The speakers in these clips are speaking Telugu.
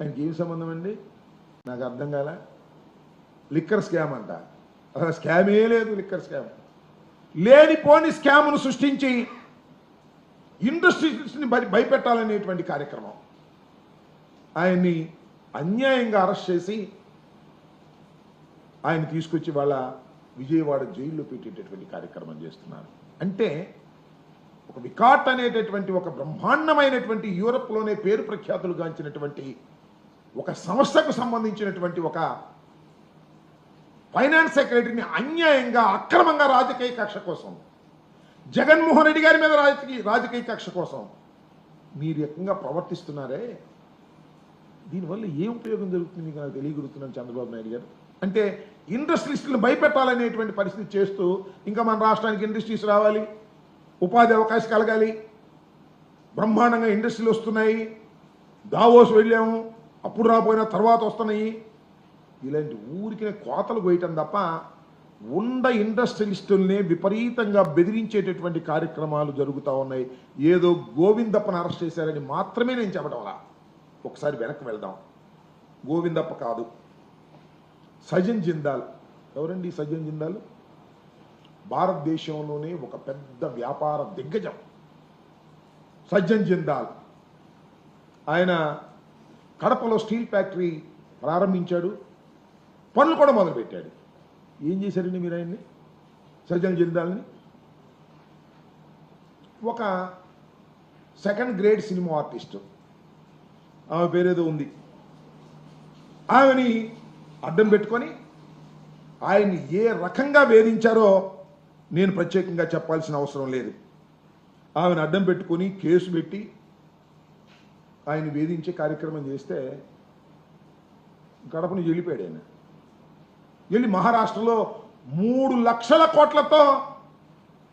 ఆయనకి ఏం సంబంధం అండి? నాకు అర్థం కాల. లిక్కర్ స్కామ్ అంట. అసలు స్కామే లేదు లిక్కర్ స్కామ్. లేనిపోని స్కామ్ను సృష్టించి ఇండస్ట్రీస్ని భయ భయపెట్టాలనేటువంటి కార్యక్రమం. ఆయన్ని అన్యాయంగా అరెస్ట్ చేసి ఆయన తీసుకొచ్చి వాళ్ళ విజయవాడ జైల్లో పెట్టేటటువంటి కార్యక్రమం చేస్తున్నారు. అంటే ఒక వికాట్ అనేటటువంటి ఒక బ్రహ్మాండమైనటువంటి యూరప్లోనే పేరు ప్రఖ్యాతులు గాంచినటువంటి ఒక సంస్థకు సంబంధించినటువంటి ఒక ఫైనాన్స్ సెక్రటరీని అన్యాయంగా అక్రమంగా రాజకీయ కక్ష కోసం జగన్మోహన్ రెడ్డి గారి మీద రాజకీయ రాజకీయ కక్ష కోసం మీరు ఎక్కువగా ప్రవర్తిస్తున్నారే. దీనివల్ల ఏ ఉపయోగం జరుగుతుంది మీకు నాకు తెలియగలుగుతున్నాను చంద్రబాబు నాయుడు గారు? అంటే ఇండస్ట్రీస్లను భయపెట్టాలనేటువంటి పరిస్థితి చేస్తూ ఇంకా మన రాష్ట్రానికి ఇండస్ట్రీస్ రావాలి ఉపాధి అవకాశం కలగాలి. బ్రహ్మాండంగా ఇండస్ట్రీలు వస్తున్నాయి. దావోస్ వెళ్ళాము. అప్పుడు రాపోయినా తర్వాత వస్తున్నాయి. ఇలాంటి ఊరికి కోతలు కొయ్యటం తప్ప ఉండ ఇండస్ట్రియలిస్టుల్ని విపరీతంగా బెదిరించేటటువంటి కార్యక్రమాలు జరుగుతూ ఉన్నాయి. ఏదో గోవిందప్పను అరెస్ట్ చేశారని మాత్రమే నేను చెప్పడం అలా ఒకసారి వెనక్కి వెళ్దాం. గోవిందప్ప కాదు. సజన్ జిందాల్. ఎవరండి సజన్ జిందాల్? భారతదేశంలోనే ఒక పెద్ద వ్యాపార దిగ్గజం. సజ్జన్ జిందాల్. ఆయన కడపలో స్టీల్ ఫ్యాక్టరీ ప్రారంభించాడు. పనులు కూడా మొదలుపెట్టాడు. ఏం చేశారండి మీరు ఆయన్ని? సజ్జన జిందాల్ని? ఒక సెకండ్ గ్రేడ్ సినిమా ఆర్టిస్టు. ఆమె పేరేదో ఉంది. ఆమెని అడ్డం పెట్టుకొని ఆయన్ని ఏ రకంగా వేధించారో నేను ప్రత్యేకంగా చెప్పాల్సిన అవసరం లేదు. ఆమెను అడ్డం పెట్టుకొని కేసు పెట్టి ఆయన వేధించే కార్యక్రమం చేస్తే గడప నుంచి వెళ్ళిపోయాడు ఆయన. వెళ్ళి మహారాష్ట్రలో మూడు లక్షల కోట్లతో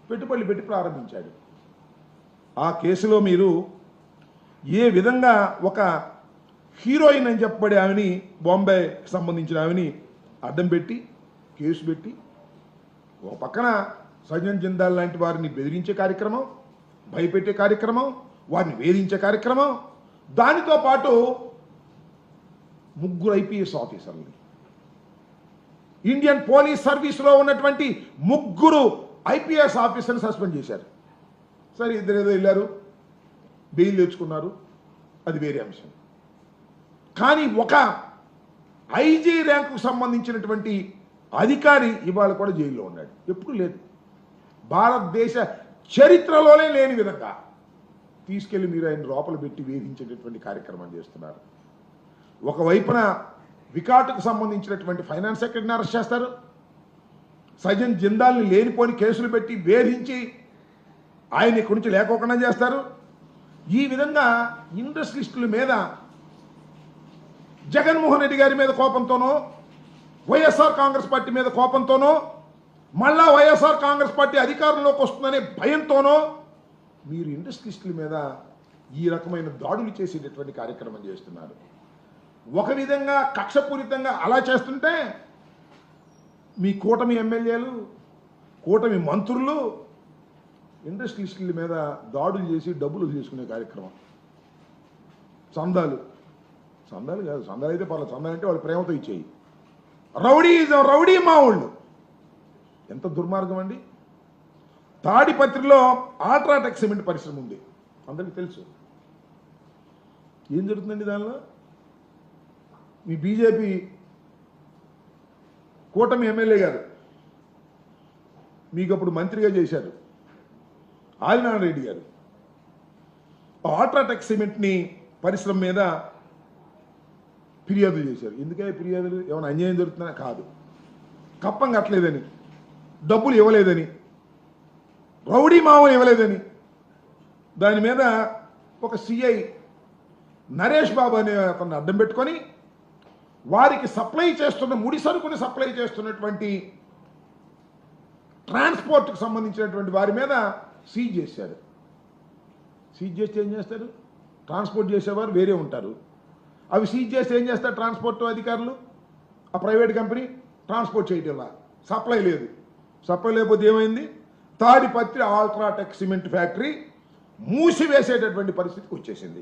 పెట్టుబడులు పెట్టి ప్రారంభించాడు. ఆ కేసులో మీరు ఏ విధంగా ఒక హీరోయిన్ అని చెప్పబడే ఆమెని బాంబే సంబంధించిన ఆమెని అడ్డం పెట్టి కేసు పెట్టి ఒక పక్కన సజ్జన్ జిందాల్ లాంటి వారిని బెదిరించే కార్యక్రమం భయపెట్టే కార్యక్రమం వారిని వేధించే కార్యక్రమం దానితో పాటు ముగ్గురు ఐపీఎస్ ఆఫీసర్లు. ఇండియన్ పోలీస్ సర్వీస్లో ఉన్నటువంటి ముగ్గురు ఐపీఎస్ ఆఫీసర్ని సస్పెండ్ చేశారు. సరే ఇద్దరు ఏదో వెళ్ళారు. బెయిల్ తెచ్చుకున్నారు. అది వేరే అంశం. కానీ ఒక ఐజీ ర్యాంకుకు సంబంధించినటువంటి అధికారి ఇవాళ కూడా జైల్లో ఉన్నాడు. ఎప్పుడు లేదు. భారతదేశ చరిత్రలోనే లేని విధంగా తీసుకెళ్ళి మీరు ఆయన లోపల పెట్టి వేధించేటటువంటి కార్యక్రమం చేస్తున్నారు. ఒకవైపున వికాటుకు సంబంధించినటువంటి ఫైనాన్స్ సెక్రటరీని అరెస్ట్ చేస్తారు. సజన్ జిందాల్ని లేనిపోని కేసులు పెట్టి వేధించి ఆయన ఇక్కడి నుంచి లేకోకుండా చేస్తారు. ఈ విధంగా ఇండస్ట్రిస్టుల మీద జగన్మోహన్ రెడ్డి గారి మీద కోపంతోనో వైఎస్ఆర్ కాంగ్రెస్ పార్టీ మీద కోపంతోనో మళ్ళా వైఎస్ఆర్ కాంగ్రెస్ పార్టీ అధికారంలోకి వస్తుందనే భయంతోనో మీరు ఇండస్ట్రియలిస్టుల మీద ఈ రకమైన దాడులు చేసేటటువంటి కార్యక్రమం చేస్తున్నారు. ఒక విధంగా కక్షపూరితంగా అలా చేస్తుంటే మీ కూటమి ఎమ్మెల్యేలు కూటమి మంత్రులు ఇండస్ట్రియలిస్టుల మీద దాడులు చేసి డబ్బులు తీసుకునే కార్యక్రమం. చందాలు. చందాలు కాదు చందాలు అయితే పర్లేదు. చందాలు అంటే వాళ్ళు ప్రేమతో ఇచ్చేయి. రౌడీ రౌడీ మావుళ్ళు. ఎంత దుర్మార్గం అండి? తాడిపత్రిలో ఆల్ట్రాటెక్ సిమెంట్ పరిశ్రమ ఉంది. అందరికీ తెలుసు. ఏం జరుగుతుందండి దానిలో? మీ బీజేపీ కూటమి ఎమ్మెల్యే గారు మీకు అప్పుడు మంత్రిగా చేశారు. ఆదినారాయణ రెడ్డి గారు. ఆల్ట్రాటెక్ సిమెంట్ని పరిశ్రమ మీద ఫిర్యాదులు చేశారు. ఎందుకే ఫిర్యాదులు? ఏమైనా అన్యాయం జరుగుతుందా కాదు. కప్పం కట్టలేదని డబ్బులు ఇవ్వలేదని రౌడీ మామూలు ఇవ్వలేదని. దాని మీద ఒక సిఐ నరేష్ బాబు అనే అతన్ని అడ్డం పెట్టుకొని వారికి సప్లై చేస్తున్న ముడి సరుకుని సప్లై చేస్తున్నటువంటి ట్రాన్స్పోర్ట్కి సంబంధించినటువంటి వారి మీద సీజ్ చేశారు. సీజ్ చేస్తే ఏం చేస్తారు? ట్రాన్స్పోర్ట్ చేసేవారు వేరే ఉంటారు. అవి సీజ్ చేస్తే ఏం చేస్తారు ట్రాన్స్పోర్ట్ అధికారులు? ఆ ప్రైవేట్ కంపెనీ ట్రాన్స్పోర్ట్ చేయటంలా సప్లై లేదు. సప్లై లేకపోతే ఏమైంది? తాడిపత్రి ఆల్ట్రాటెక్ సిమెంట్ ఫ్యాక్టరీ మూసివేసేటటువంటి పరిస్థితికి వచ్చేసింది.